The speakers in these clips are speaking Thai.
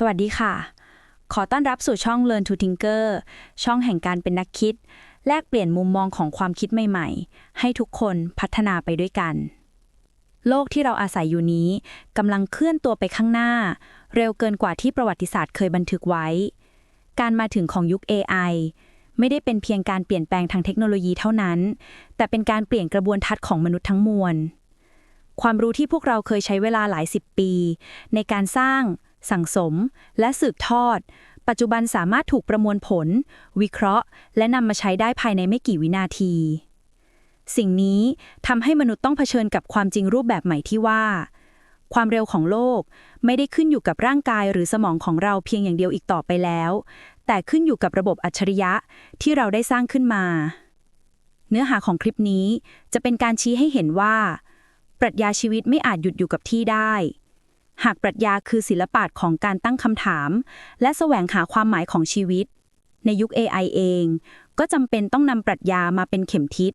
สวัสดีค่ะ ขอต้อนรับสู่ช่อง Learn to Tinker ช่องแห่งการเป็นนักคิด แลกเปลี่ยนมุมมองของความคิดใหม่ๆ ให้ทุกคนพัฒนาไปด้วยกัน โลกที่เราอาศัยอยู่นี้กำลังเคลื่อนตัวไปข้างหน้า เร็วเกินกว่าที่ประวัติศาสตร์เคยบันทึกไว้ การมาถึงของยุค AI ไม่ได้เป็นเพียงการเปลี่ยนแปลงทางเทคโนโลยีเท่านั้น แต่เป็นการเปลี่ยนกระบวนทัศน์ของมนุษย์ทั้งมวล ความรู้ที่พวกเราเคยใช้เวลาหลายสิบปี ในการสร้าง สั่งสม และสืบทอด ปัจจุบันสามารถถูกประมวลผล วิเคราะห์ และนำมาใช้ได้ภายในไม่กี่วินาที สิ่งนี้ทำให้มนุษย์ต้องเผชิญกับความจริงรูปแบบใหม่ที่ว่า ความเร็วของโลกไม่ได้ขึ้นอยู่กับร่างกายหรือสมองของเราเพียงอย่างเดียวอีกต่อไปแล้ว แต่ขึ้นอยู่กับระบบอัจฉริยะที่เราได้สร้างขึ้นมา เนื้อหาของคลิปนี้จะเป็นการชี้ให้เห็นว่า ปรัชญาชีวิตไม่อาจหยุดอยู่กับที่ได้ หากปรัชญาคือศิลปะของการตั้งคำถาม และแสวงหาความหมายของชีวิต ในยุค AI เอง ก็จำเป็นต้องนำปรัชญามาเป็นเข็มทิศ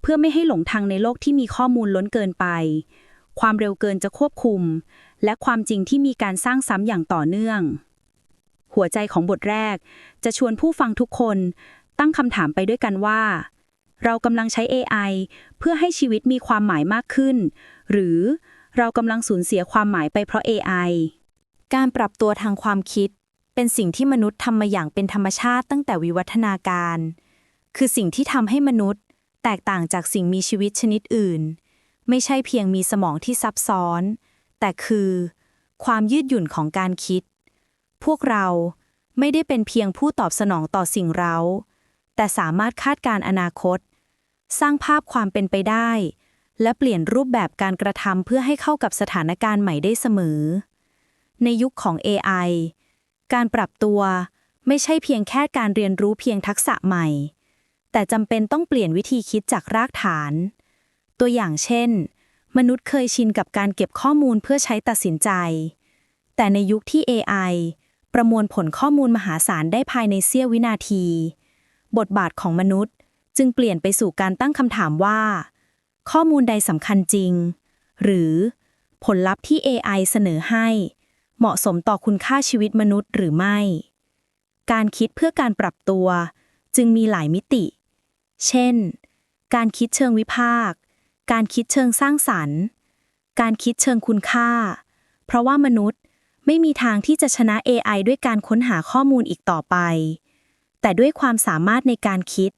เพื่อไม่ให้หลงทางในโลกที่มีข้อมูลล้นเกินไป ความเร็วเกินจะควบคุม และความจริงที่มีการสร้างซ้ำอย่างต่อเนื่อง หัวใจของบทแรก จะชวนผู้ฟังทุกคน ตั้งคำถามไปด้วยกันว่า เรากำลังใช้ AI เพื่อให้ชีวิตมีความหมายมากขึ้น หรือ เรากำลังสูญเสียความหมายไปเพราะ AI การปรับตัวทางความคิด เป็นสิ่งที่มนุษย์ทำมาอย่างเป็นธรรมชาติตั้งแต่วิวัฒนาการ คือสิ่งที่ทำให้มนุษย์ แตกต่างจากสิ่งมีชีวิตชนิดอื่น ไม่ใช่เพียงมีสมองที่ซับซ้อน แต่คือ ความยืดหยุ่นของการคิด พวกเราไม่ได้เป็นเพียงผู้ตอบสนองต่อสิ่งเราแต่สามารถคาดการณ์อนาคต สร้างภาพความเป็นไปได้ และเปลี่ยนรูปแบบการกระทำเพื่อให้เข้ากับสถานการณ์ใหม่ได้เสมอ ในยุคของ AI การปรับตัวไม่ใช่เพียงแค่การเรียนรู้เพียงทักษะใหม่ แต่จำเป็นต้องเปลี่ยนวิธีคิดจากรากฐาน ตัวอย่างเช่น มนุษย์เคยชินกับการเก็บข้อมูลเพื่อใช้ตัดสินใจ แต่ในยุคที่ AI ประมวลผลข้อมูลมหาศาลได้ภายในเสี้ยววินาที บทบาทของมนุษย์จึงเปลี่ยนไปสู่การตั้งคำถามว่า ข้อมูลใดสำคัญจริง หรือผลลัพธ์ที่ AI เสนอให้ เหมาะสมต่อคุณค่าชีวิตมนุษย์หรือไม่ การคิดเพื่อการปรับตัว จึงมีหลายมิติ เช่น การคิดเชิงวิพากษ์การคิดเชิงสร้างสรรค์ การคิดเชิงคุณค่า เพราะว่ามนุษย์ไม่มีทางที่จะชนะ AI ด้วยการค้นหาข้อมูลอีกต่อไป แต่ด้วยความสามารถในการคิด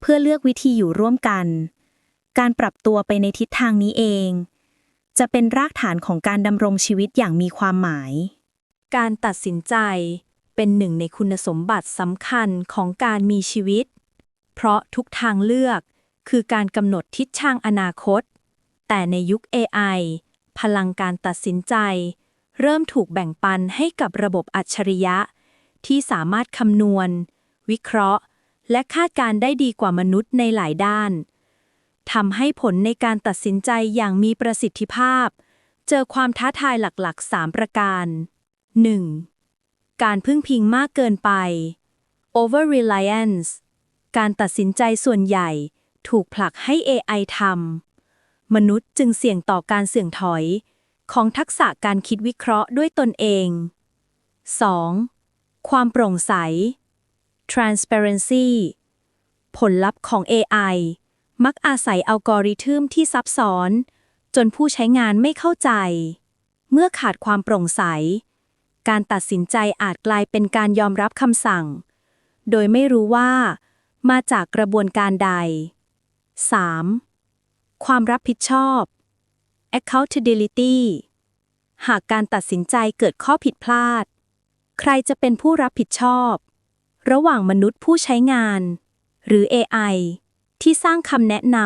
เพื่อเลือกวิธีอยู่ร่วมกัน การปรับตัวไปในทิศทางนี้เอง จะเป็นรากฐานของการดำรงชีวิตอย่างมีความหมาย การตัดสินใจเป็นหนึ่งในคุณสมบัติสำคัญของการมีชีวิต เพราะทุกทางเลือกคือการกำหนดทิศทางอนาคต แต่ในยุค AI พลังการตัดสินใจ เริ่มถูกแบ่งปันให้กับระบบอัจฉริยะ ที่สามารถคำนวณ วิเคราะห์ และคาดการณ์ได้ดีกว่ามนุษย์ในหลายด้าน ทำให้ผลในการตัดสินใจอย่างมีประสิทธิภาพ เจอความท้าทายหลักๆ 3 ประการ 1. การพึ่งพิงมากเกินไป over reliance การตัดสินใจส่วนใหญ่ถูกผลักให้ AI ทำ มนุษย์จึงเสี่ยงต่อการเสื่อมถอย ของทักษะการคิดวิเคราะห์ด้วยตนเอง 2. ความโปร่งใส transparency ผลลัพธ์ของ AI มักอาศัยอัลกอริทึมที่ซับซ้อน จนผู้ใช้งานไม่เข้าใจ เมื่อขาดความโปร่งใส การตัดสินใจอาจกลายเป็นการยอมรับคำสั่ง โดยไม่รู้ว่า มาจากกระบวนการใด 3. ความรับผิดชอบ accountability หากการตัดสินใจเกิดข้อผิดพลาด ใครจะเป็นผู้รับผิดชอบ ระหว่างมนุษย์ผู้ใช้งาน หรือ AI ที่สร้างคำแนะน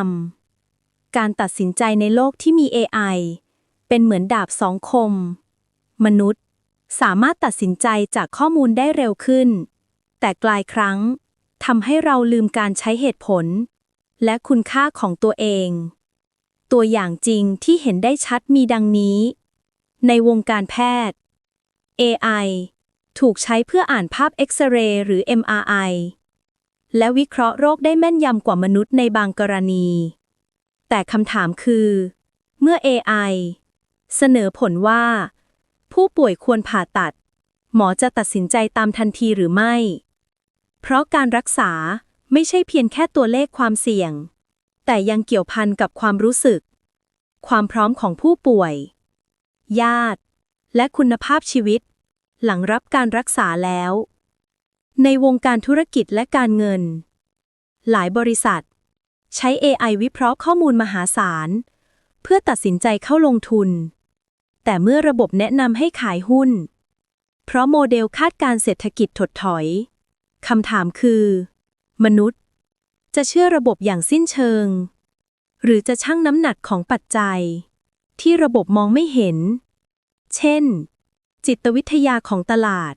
ำการตัดสินใจในโลกที่มี AI เป็นเหมือนดาบสองคม มนุษย์สามารถตัดสินใจจากข้อมูลได้เร็วขึ้น แต่กลายครั้งทำให้เราลืมการใช้เหตุผล และคุณค่าของตัวเอง ตัวอย่างจริงที่เห็นได้ชัดมีดังนี้ ในวงการแพทย์ AI ถูกใช้เพื่ออ่านภาพเอ็กซเรย์หรือ MRI และวิเคราะห์โรคได้แม่นยำกว่ามนุษย์ในบางกรณี แต่คำถามคือ เมื่อ AI เสนอผลว่า ผู้ป่วยควรผ่าตัด หมอจะตัดสินใจตามทันทีหรือไม่ เพราะการรักษาไม่ใช่เพียงแค่ตัวเลขความเสี่ยง แต่ยังเกี่ยวพันกับความรู้สึก ความพร้อมของผู้ป่วย ญาติ และคุณภาพชีวิต หลังรับการรักษาแล้ว ในวงการธุรกิจและการเงิน หลายบริษัท ใช้ AI วิเคราะห์ข้อมูลมหาศาล เพื่อตัดสินใจเข้าลงทุน แต่เมื่อระบบแนะนำให้ขายหุ้น เพราะโมเดลคาดการเศรษฐกิจถดถอย คำถามคือ มนุษย์ จะเชื่อระบบอย่างสิ้นเชิง หรือจะชั่งน้ำหนักของปัจจัย ที่ระบบมองไม่เห็น เช่น จิตวิทยาของตลาด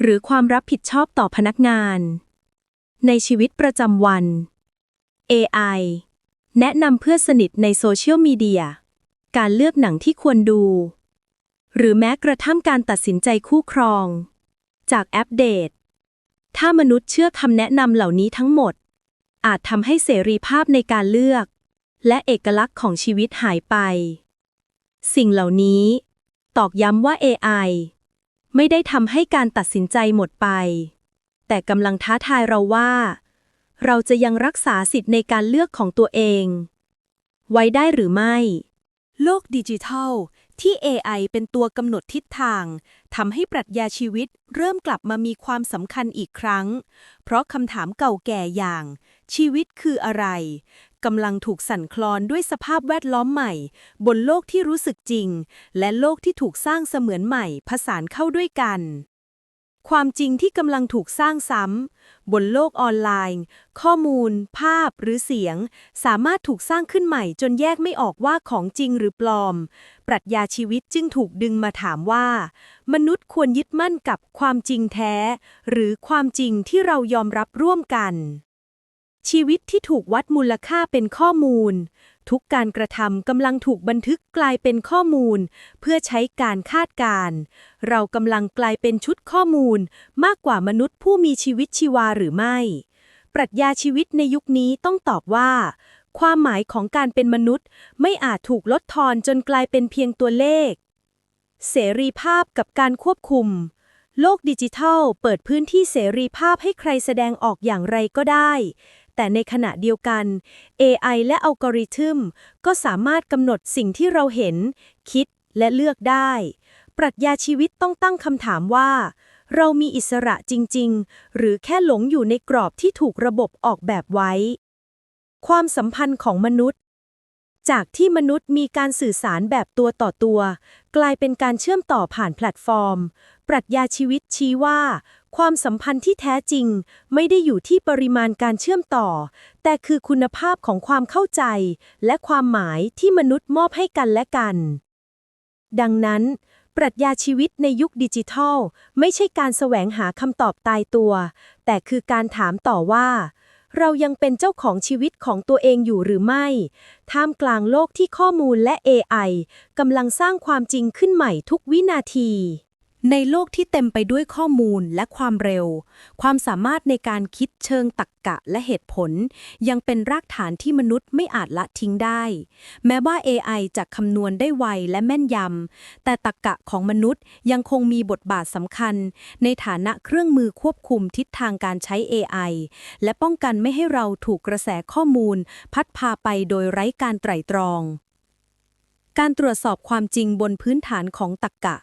หรือความรับผิดชอบต่อพนักงาน ในชีวิตประจำวัน AI แนะนำเพื่อนสนิทในโซเชียลมีเดีย การเลือกหนังที่ควรดู หรือแม้กระทั่งการตัดสินใจคู่ครอง จากแอปเดต ถ้ามนุษย์เชื่อคำแนะนำเหล่านี้ทั้งหมด อาจทำให้เสรีภาพในการเลือก และเอกลักษณ์ของชีวิตหายไป สิ่งเหล่านี้ ตอกย้ำว่า AI ไม่ได้ทำให้การตัดสินใจหมดไป แต่กำลังท้าทายเราว่า เราจะยังรักษาสิทธิ์ในการเลือกของตัวเอง ไว้ได้หรือไม่ โลกดิจิทัล ที่ AI เป็นตัวกำหนดทิศทางทำให้ปรัชญาชีวิตเริ่มกลับมามีความสำคัญอีกครั้ง เพราะคำถามเก่าแก่อย่าง ชีวิตคืออะไร กำลังถูกสั่นคลอนด้วยสภาพแวดล้อมใหม่ บนโลกที่รู้สึกจริง และโลกที่ถูกสร้างเสมือนใหม่ ผสานเข้าด้วยกัน ความจริงที่กำลังถูกสร้างซ้ำบนโลกออนไลน์ ข้อมูล ภาพหรือเสียง สามารถถูกสร้างขึ้นใหม่ จนแยกไม่ออกว่าของจริงหรือปลอม ปรัชญาชีวิตจึงถูกดึงมาถามว่า มนุษย์ควรยึดมั่นกับความจริงแท้ หรือความจริงที่เรายอมรับร่วมกัน ชีวิตที่ถูกวัดมูลค่าเป็นข้อมูล ทุกการกระทำกำลังถูกบันทึกกลายเป็นข้อมูล เพื่อใช้การคาดการณ์เรากำลังกลายเป็นชุดข้อมูล มากกว่ามนุษย์ผู้มีชีวิตชีวาหรือไม่ ปรัชญาชีวิตในยุคนี้ต้องตอบว่า ความหมายของการเป็นมนุษย์ ไม่อาจถูกลดทอนจนกลายเป็นเพียงตัวเลข เสรีภาพกับการควบคุมโลกดิจิทัล เปิดพื้นที่เสรีภาพให้ใครแสดงออกอย่างไรก็ได้ แต่ในขณะเดียวกัน AI และอัลกอริทึมก็สามารถกำหนดสิ่งที่เราเห็น คิดและเลือกได้ ปรัชญาชีวิตต้องตั้งคำถามว่า เรามีอิสระจริง ๆ หรือแค่หลงอยู่ในกรอบที่ถูกระบบออกแบบไว้ ความสัมพันธ์ของมนุษย์ จากที่มนุษย์มีการสื่อสารแบบตัวต่อตัว กลายเป็นการเชื่อมต่อผ่านแพลตฟอร์ม ปรัชญาชีวิตชี้ว่า ความสัมพันธ์ที่แท้จริง ไม่ได้อยู่ที่ปริมาณการเชื่อมต่อ แต่คือคุณภาพของความเข้าใจ และความหมายที่มนุษย์มอบให้กันและกัน ดังนั้น ปรัชญาชีวิตในยุคดิจิทัล ไม่ใช่การแสวงหาคำตอบตายตัว แต่คือการถามต่อว่า เรายังเป็นเจ้าของชีวิตของตัวเองอยู่หรือไม่ ท่ามกลางโลกที่ข้อมูลและ AI กำลังสร้างความจริงขึ้นใหม่ทุกวินาที ในโลกที่เต็มไปด้วยข้อมูลและความเร็ว ความสามารถในการคิดเชิงตรรกกะและเหตุผล ยังเป็นรากฐานที่มนุษย์ไม่อาจละทิ้งได้ แม้ว่า AI จะคำนวณได้ไวและแม่นยำ แต่ตรรกะของมนุษย์ยังคงมีบทบาทสำคัญ ในฐานะเครื่องมือควบคุมทิศทางการใช้ AI และป้องกันไม่ให้เราถูกกระแสข้อมูล พัดพาไปโดยไร้การไตร่ตรอง การตรวจสอบความจริงบนพื้นฐานของตรรกะ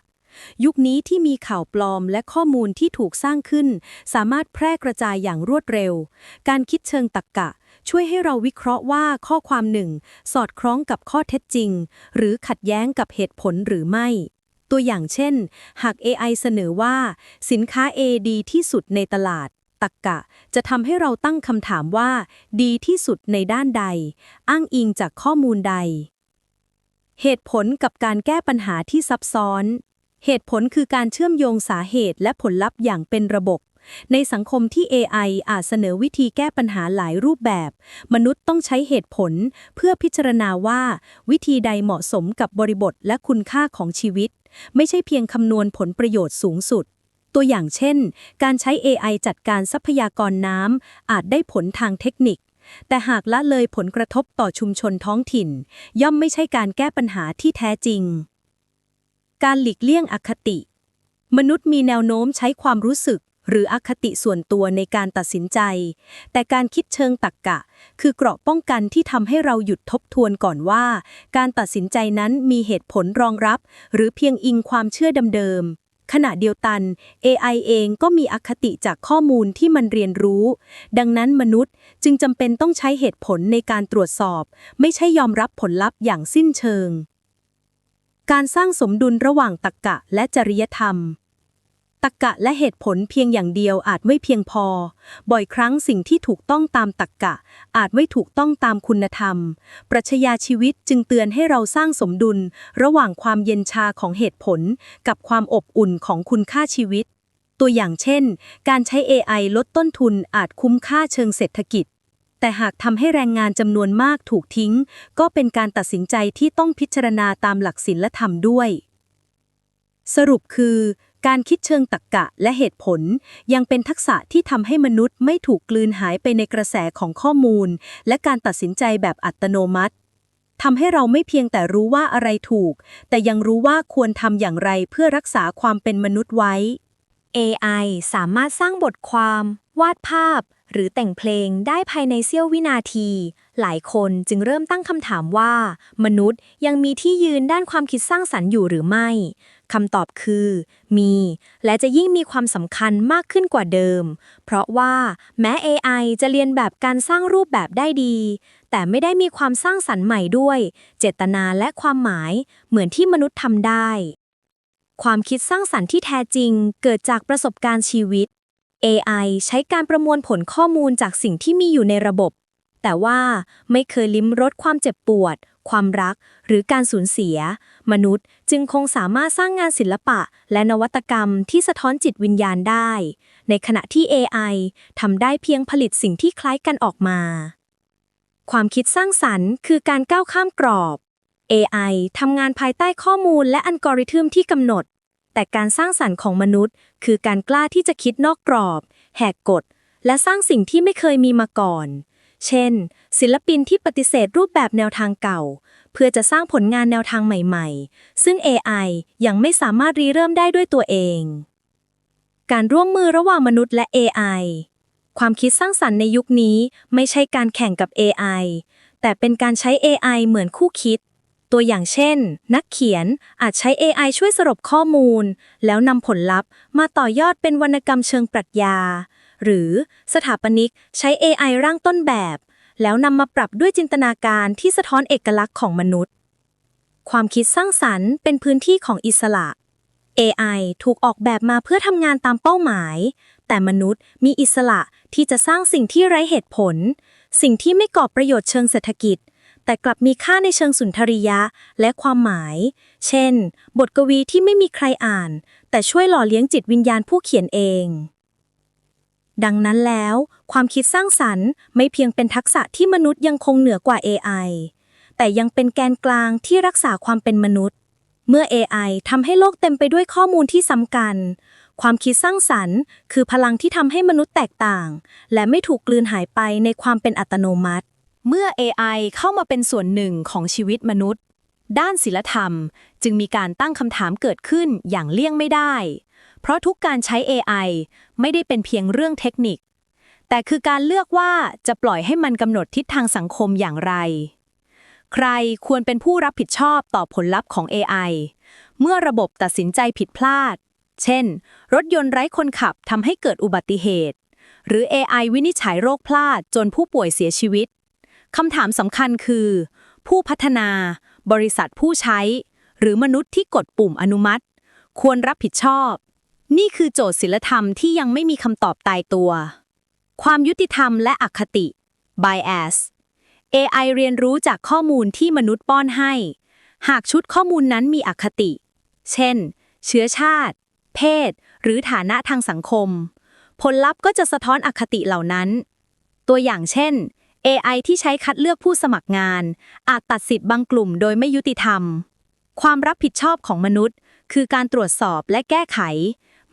ยุคนี้ที่มีข่าวปลอมและข้อมูลที่ถูกสร้างขึ้น สามารถแพร่กระจายอย่างรวดเร็ว การคิดเชิงตรรกะ ช่วยให้เราวิเคราะห์ว่าข้อความหนึ่ง สอดคล้องกับข้อเท็จจริง หรือขัดแย้งกับเหตุผลหรือไม่ ตัวอย่างเช่น หาก AI เสนอว่า สินค้า A ดีที่สุดในตลาดตักกะจะทำให้เราตั้งคำถามว่า ดีที่สุดในด้านใด อ้างอิงจากข้อมูลใด เหตุผลกับการแก้ปัญหาที่ซับซ้อน เหตุผลคือการเชื่อมโยงสาเหตุและผลลัพธ์อย่างเป็นระบบ ในสังคมที่ AI อาจเสนอวิธีแก้ปัญหาหลายรูปแบบ มนุษย์ต้องใช้เหตุผล เพื่อพิจารณาว่า วิธีใดเหมาะสมกับบริบทและคุณค่าของชีวิต ไม่ใช่เพียงคำนวณผลประโยชน์สูงสุด ตัวอย่างเช่น การใช้ AI จัดการทรัพยากรน้ำอาจได้ผลทางเทคนิคแต่หากละเลยผลกระทบต่อชุมชนท้องถิ่น ย่อมไม่ใช่การแก้ปัญหาที่แท้จริง การหลีกเลี่ยงอคติ มนุษย์มีแนวโน้มใช้ความรู้สึก หรืออคติส่วนตัวในการตัดสินใจ แต่การคิดเชิงตรรกกะ คือเกราะป้องกันที่ทำให้เราหยุดทบทวนก่อนว่า การตัดสินใจนั้นมีเหตุผลรองรับ หรือเพียงอิงความเชื่อเดิมๆขณะเดียวกัน AI เองก็มีอคติจากข้อมูลที่มันเรียนรู้ ดังนั้นมนุษย์จึงจำเป็นต้องใช้เหตุผลในการตรวจสอบ ไม่ใช่ยอมรับผลลัพธ์อย่างสิ้นเชิง การสร้างสมดุลระหว่างตรรกะและจริยธรรมตรรกะและเหตุผลเพียงอย่างเดียวอาจไม่เพียงพอ บ่อยครั้งสิ่งที่ถูกต้องตามตรรกะ อาจไม่ถูกต้องตามคุณธรรม ปรัชญาชีวิตจึงเตือนให้เราสร้างสมดุล ระหว่างความเย็นชาของเหตุผล กับความอบอุ่นของคุณค่าชีวิต ตัวอย่างเช่น การใช้ AI ลดต้นทุนอาจคุ้มค่าเชิงเศรษฐกิจ แต่หากทำให้แรงงานจำนวนมากถูกทิ้ง ก็เป็นการตัดสินใจที่ต้องพิจารณาตามหลักศีลธรรมด้วย สรุปคือ การคิดเชิงตรรกะและเหตุผล ยังเป็นทักษะที่ทำให้มนุษย์ไม่ถูกกลืนหายไปในกระแสของข้อมูล และการตัดสินใจแบบอัตโนมัติทำให้เราไม่เพียงแต่รู้ว่าอะไรถูก แต่ยังรู้ว่าควรทำอย่างไรเพื่อรักษาความเป็นมนุษย์ไว้ AI สามารถสร้างบทความ วาดภาพ หรือแต่งเพลงได้ภายในเสี้ยววินาที หลายคนจึงเริ่มตั้งคำถามว่า มนุษย์ยังมีที่ยืนด้านความคิดสร้างสรรค์อยู่หรือไม่คำตอบคือ มี และจะยิ่งมีความสำคัญมากขึ้นกว่าเดิม เพราะว่าแม้ AI จะเรียนแบบการสร้างรูปแบบได้ดี แต่ไม่ได้มีความสร้างสรรค์ใหม่ด้วย เจตนาและความหมายเหมือนที่มนุษย์ทำได้ ความคิดสร้างสรรค์ที่แท้จริงเกิดจากประสบการณ์ชีวิต AI ใช้การประมวลผลข้อมูลจากสิ่งที่มีอยู่ในระบบ แต่ว่าไม่เคยลิ้มรสความเจ็บปวด ความรัก หรือการสูญเสีย มนุษย์จึงคงสามารถสร้างงานศิลปะ และนวัตกรรมที่สะท้อนจิตวิญญาณได้ ในขณะที่ AI ทำได้เพียงผลิตสิ่งที่คล้ายกันออกมา ความคิดสร้างสรรค์คือการก้าวข้ามกรอบ AI ทำงานภายใต้ข้อมูลและอัลกอริทึมที่กำหนด แต่การสร้างสรรค์ของมนุษย์ คือการกล้าที่จะคิดนอกกรอบ แหกกฎ และสร้างสิ่งที่ไม่เคยมีมาก่อน เช่น ศิลปินที่ปฏิเสธรูปแบบแนวทางเก่า เพื่อจะสร้างผลงานแนวทางใหม่ๆ ซึ่ง AI ยังไม่สามารถรีเริ่มได้ด้วยตัวเอง การร่วมมือระหว่างมนุษย์และ AI ความคิดสร้างสรรค์ในยุคนี้ไม่ใช่การแข่งกับ AI แต่เป็นการใช้ AI เหมือนคู่คิด ตัวอย่างเช่น นักเขียนอาจใช้ AI ช่วยสรุปข้อมูล แล้วนำผลลัพธ์ มาต่อยอดเป็นวรรณกรรมเชิงปรัชญา หรือสถาปนิกใช้ AI ร่างต้นแบบ แล้วนำมาปรับด้วยจินตนาการที่สะท้อนเอกลักษณ์ของมนุษย์ ความคิดสร้างสรรค์เป็นพื้นที่ของอิสระ AI ถูกออกแบบมาเพื่อทำงานตามเป้าหมาย แต่มนุษย์มีอิสระที่จะสร้างสิ่งที่ไร้เหตุผล สิ่งที่ไม่ก่อประโยชน์เชิงเศรษฐกิจ แต่กลับมีค่าในเชิงสุนทรียะและความหมาย เช่น บทกวีที่ไม่มีใครอ่าน แต่ช่วยหล่อเลี้ยงจิตวิญญาณผู้เขียนเอง ดังนั้นแล้ว ความคิดสร้างสรรค์ไม่เพียงเป็นทักษะที่มนุษย์ยังคงเหนือกว่า AI แต่ยังเป็นแกนกลางที่รักษาความเป็นมนุษย์ เมื่อ AI ทำให้โลกเต็มไปด้วยข้อมูลที่ซ้ำกัน ความคิดสร้างสรรค์ คือพลังที่ทำให้มนุษย์แตกต่าง และไม่ถูกกลืนหายไปในความเป็นอัตโนมัติ เมื่อ AI เข้ามาเป็นส่วนหนึ่งของชีวิตมนุษย์ ด้านศิลธรรมจึงมีการตั้งคำถามเกิดขึ้นอย่างเลี่ยงไม่ได้ เพราะทุกการใช้ AI ไม่ได้เป็นเพียงเรื่องเทคนิค แต่คือการเลือกว่าจะปล่อยให้มันกำหนดทิศทางสังคมอย่างไร ใครควรเป็นผู้รับผิดชอบต่อผลลัพธ์ของ AI เมื่อระบบตัดสินใจผิดพลาด เช่น รถยนต์ไร้คนขับทำให้เกิดอุบัติเหตุ หรือ AI วินิจฉัยโรคพลาดจนผู้ป่วยเสียชีวิต คำถามสำคัญคือ ผู้พัฒนา บริษัทผู้ใช้ หรือมนุษย์ที่กดปุ่มอนุมัติ ควรรับผิดชอบ นี่คือโจทย์ศิลธรรมที่ยังไม่มีคำตอบตายตัว ความยุติธรรมและอคติ bias AI เรียนรู้จากข้อมูลที่มนุษย์ป้อนให้ หากชุดข้อมูลนั้นมีอคติ เช่น เชื้อชาติ เพศ หรือฐานะทางสังคม ผลลัพธ์ก็จะสะท้อนอคติเหล่านั้น ตัวอย่างเช่น AI ที่ใช้คัดเลือกผู้สมัครงาน อาจตัดสิทธิ์บางกลุ่มโดยไม่ยุติธรรม ความรับผิดชอบของมนุษย์ คือการตรวจสอบและแก้ไข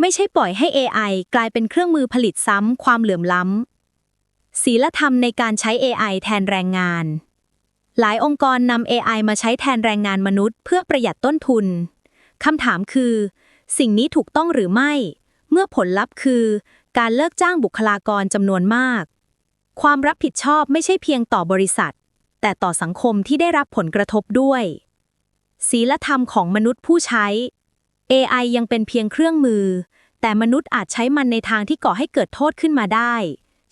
ไม่ใช่ปล่อยให้ AI กลายเป็นเครื่องมือผลิตซ้ำความเหลื่อมล้ำศีลธรรมในการใช้ AI แทนแรงงาน หลายองค์กรนำ AI มาใช้แทนแรงงานมนุษย์ เพื่อประหยัดต้นทุนคำถามคือ สิ่งนี้ถูกต้องหรือไม่ เมื่อผลลัพธ์คือ การเลิกจ้างบุคลากรจำนวนมาก ความรับผิดชอบไม่ใช่เพียงต่อบริษัท แต่ต่อสังคมที่ได้รับผลกระทบด้วย ศีลธรรมของมนุษย์ผู้ใช้ AI ยังเป็นเพียงเครื่องมือ แต่มนุษย์อาจใช้มันในทางที่ก่อให้เกิดโทษขึ้นมาได้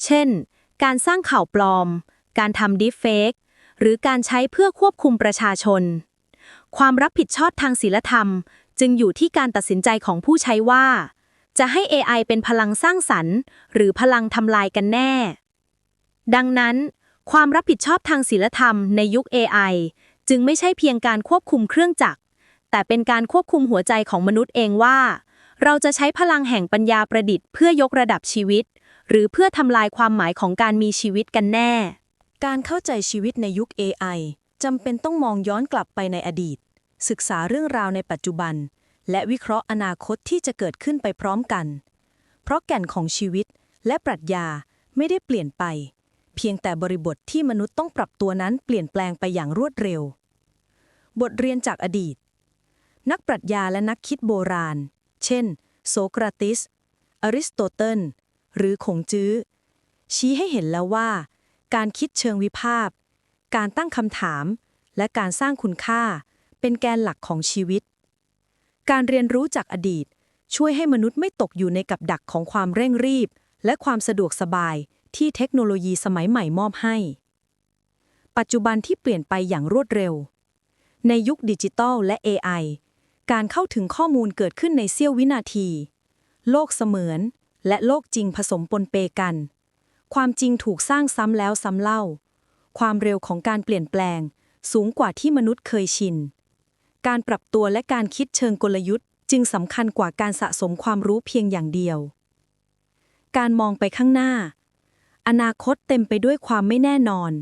เช่น การสร้างข่าวปลอม การทำดิฟเฟกหรือการใช้เพื่อควบคุมประชาชน ความรับผิดชอบทางศีลธรรม จึงอยู่ที่การตัดสินใจของผู้ใช้ว่า จะให้ AI เป็นพลังสร้างสรรค์ หรือพลังทำลายกันแน่ ดังนั้น ความรับผิดชอบทางศีลธรรมในยุค AI จึงไม่ใช่เพียงการควบคุมเครื่องจักร แต่เป็นการควบคุมหัวใจของมนุษย์เองว่า เราจะใช้พลังแห่งปัญญาประดิษฐ์เพื่อยกระดับชีวิต หรือเพื่อทำลายความหมายของการมีชีวิตกันแน่ การเข้าใจชีวิตในยุค AI จำเป็นต้องมองย้อนกลับไปในอดีต ศึกษาเรื่องราวในปัจจุบัน และวิเคราะห์อนาคตที่จะเกิดขึ้นไปพร้อมกัน เพราะแก่นของชีวิตและปรัชญาไม่ได้เปลี่ยนไป เพียงแต่บริบทที่มนุษย์ต้องปรับตัวนั้นเปลี่ยนแปลงไปอย่างรวดเร็ว บทเรียนจากอดีต นักปรัชญาและนักคิดโบราณ เช่นโสกราติส อริสโตเติล หรือขงจื้อ ชี้ให้เห็นแล้วว่า การคิดเชิงวิพากษ์การตั้งคำถาม และการสร้างคุณค่า เป็นแกนหลักของชีวิต การเรียนรู้จากอดีต ช่วยให้มนุษย์ไม่ตกอยู่ในกับดักของความเร่งรีบ และความสะดวกสบาย ที่เทคโนโลยีสมัยใหม่มอบให้ ปัจจุบันที่เปลี่ยนไปอย่างรวดเร็ว ในยุคดิจิทัลและ AI การเข้าถึงข้อมูลเกิดขึ้นในเสี้ยววินาที โลกเสมือนและโลกจริงผสมปนเปกัน ความจริงถูกสร้างซ้ำแล้วซ้ำเล่า ความเร็วของการเปลี่ยนแปลง สูงกว่าที่มนุษย์เคยชิน การปรับตัวและการคิดเชิงกลยุทธ์จึงสำคัญกว่าการสะสมความรู้เพียงอย่างเดียว การมองไปข้างหน้า อนาคตเต็มไปด้วยความไม่แน่นอน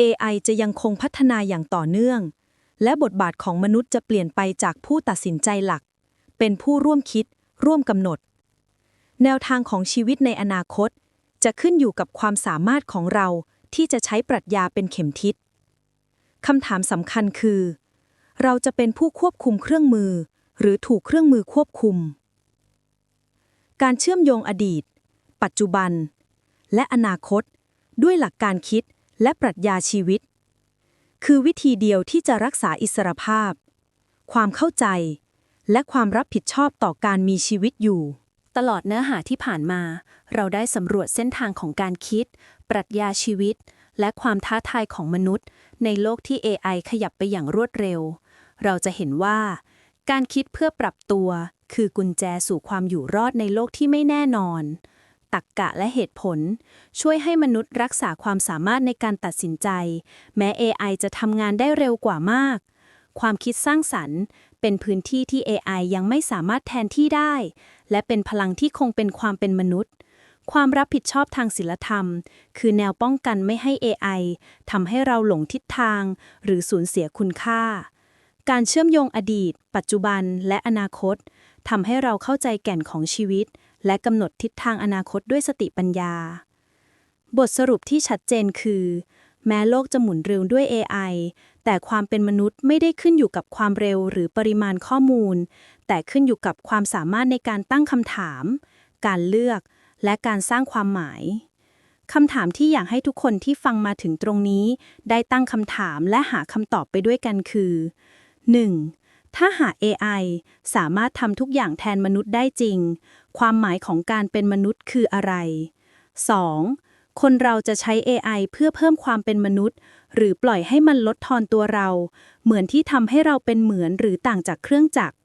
AI จะยังคงพัฒนาอย่างต่อเนื่อง และบทบาทของมนุษย์จะเปลี่ยนไปจากผู้ตัดสินใจหลัก เป็นผู้ร่วมคิด ร่วมกำหนด แนวทางของชีวิตในอนาคต จะขึ้นอยู่กับความสามารถของเราที่จะใช้ปรัชญาเป็นเข็มทิศคำถามสำคัญคือ เราจะเป็นผู้ควบคุมเครื่องมือ หรือถูกเครื่องมือควบคุม การเชื่อมโยงอดีต ปัจจุบัน และอนาคต ด้วยหลักการคิดและปรัชญาชีวิต คือวิธีเดียวที่จะรักษาอิสรภาพ ความเข้าใจ และความรับผิดชอบต่อการมีชีวิตอยู่ ตลอดเนื้อหาที่ผ่านมา เราได้สำรวจเส้นทางของการคิด ปรัชญาชีวิต และความท้าทายของมนุษย์ ในโลกที่ AI ขยับไปอย่างรวดเร็ว เราจะเห็นว่า การคิดเพื่อปรับตัว คือกุญแจสู่ความอยู่รอดในโลกที่ไม่แน่นอน ตักกะและเหตุผล ช่วยให้มนุษย์รักษาความสามารถในการตัดสินใจ แม้ AI จะทำงานได้เร็วกว่ามาก ความคิดสร้างสรรค์ เป็นพื้นที่ที่ AI ยังไม่สามารถแทนที่ได้ และเป็นพลังที่คงเป็นความเป็นมนุษย์ ความรับผิดชอบทางศีลธรรม คือแนวป้องกันไม่ให้ AI ทำให้เราหลงทิศทาง หรือสูญเสียคุณค่า การเชื่อมโยงอดีต ปัจจุบันและอนาคตทำให้เราเข้าใจแก่นของชีวิต และกำหนดทิศทางอนาคตด้วยสติปัญญา บทสรุปที่ชัดเจนคือ แม้โลกจะหมุนเร็วด้วย AI แต่ความเป็นมนุษย์ไม่ได้ขึ้นอยู่กับความเร็วหรือปริมาณข้อมูล แต่ขึ้นอยู่กับความสามารถในการตั้งคำถาม การเลือก และการสร้างความหมายคำถามที่อยากให้ทุกคนที่ฟังมาถึงตรงนี้ ได้ตั้งคำถามและหาคำตอบไปด้วยกันคือ 1. ถ้าหาก AI สามารถทำทุกอย่างแทนมนุษย์ได้จริง ความหมายของการเป็นมนุษย์คืออะไร 2. คนเราจะใช้ AI เพื่อเพิ่มความเป็นมนุษย์ หรือปล่อยให้มันลดทอนตัวเรา เหมือนที่ทำให้เราเป็นเหมือนหรือต่างจากเครื่องจักร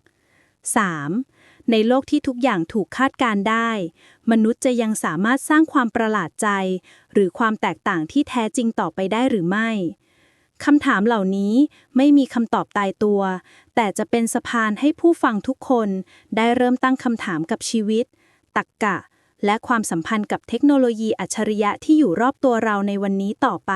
3. ในโลกที่ทุกอย่างถูกคาดการได้ มนุษย์จะยังสามารถสร้างความประหลาดใจ หรือความแตกต่างที่แท้จริงต่อไปได้หรือไม่ คำถามเหล่านี้ไม่มีคำตอบตายตัว แต่จะเป็นสะพานให้ผู้ฟังทุกคนได้เริ่มตั้งคำถามกับชีวิต ตักกะ และความสัมพันธ์กับเทคโนโลยีอัจฉริยะที่อยู่รอบตัวเราในวันนี้ต่อไป